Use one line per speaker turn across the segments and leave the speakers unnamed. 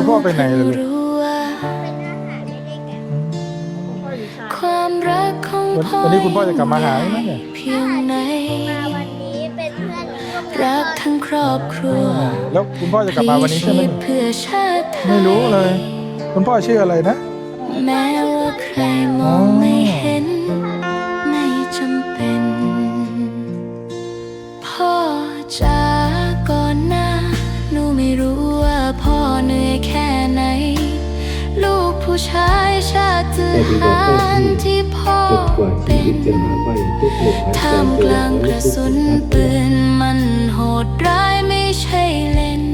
คุณพ่อไปไหนเลยลูก
รู้ว่า
เป็นอาหารไม่ได้กัน
ความรักของ
วัน
พ่อ
วันนี้คุณพ่อจะกลับมาหาไหมเนี่ย
เพียงไหน
มาวันนี้เป็นเพื่อนร่วม
รักทั้งครอบครัว
แล้วคุณพ่อจะกลับมาวันนี้ใช่ไหม
พลีชีพเพื่อชาติไทย
ไม่รู้เลย คุณพ่อชื่ออะไรนะ
แม้ว่าใครมองไม่เห็น ผู้ชายชาติทหารที่พ่อ
จนกว่าชี
เป็
วิต
น
จะหาไม่ทุกลมหายใจ
ท่ามกลางกระสุนปืนมันโหดร้ายไม่ใช่เล่น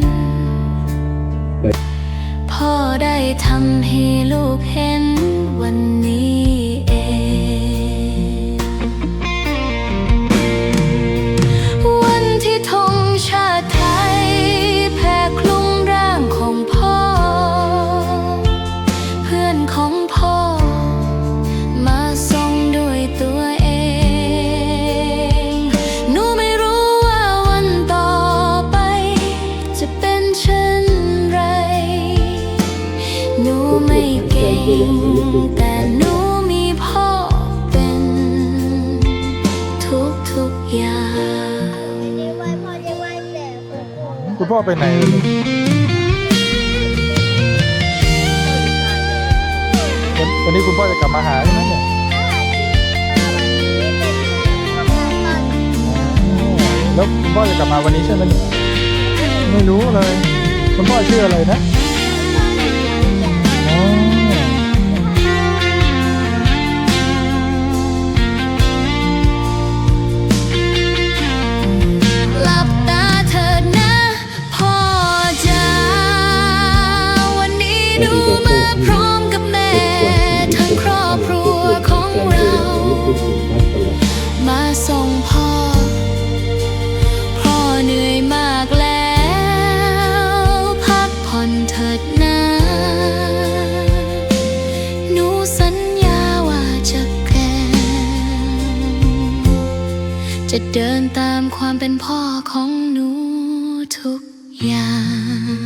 พ่อได้ทำให้ลูก เก่ง แต่หนูมีพ่อเป็น ทุกทุกๆอย่าง
ไม่ได้ไหว้พ่อได้ไหว้แต่คุณครู
คุณพ่อไปไหนเลยลูกวันวันนี้คุณพ่อจะกลับมาหาใช่ไหมเนี่ยแล้วคุณพ่อจะกลับมาวันนี้ใช่ไหมเนี่ยไม่รู้เลย คุณพ่อชื่ออะไรนะ
หนูมาพร้อมกับแม่ทั้งครอบครัวของเรา มาส่งพ่อ พ่อเหนื่อยมากแล้ว พักผ่อนเถิดนะหนูสัญญาว่าจะแกล้จะเดินตามความเป็นพ่อของหนูทุกอย่าง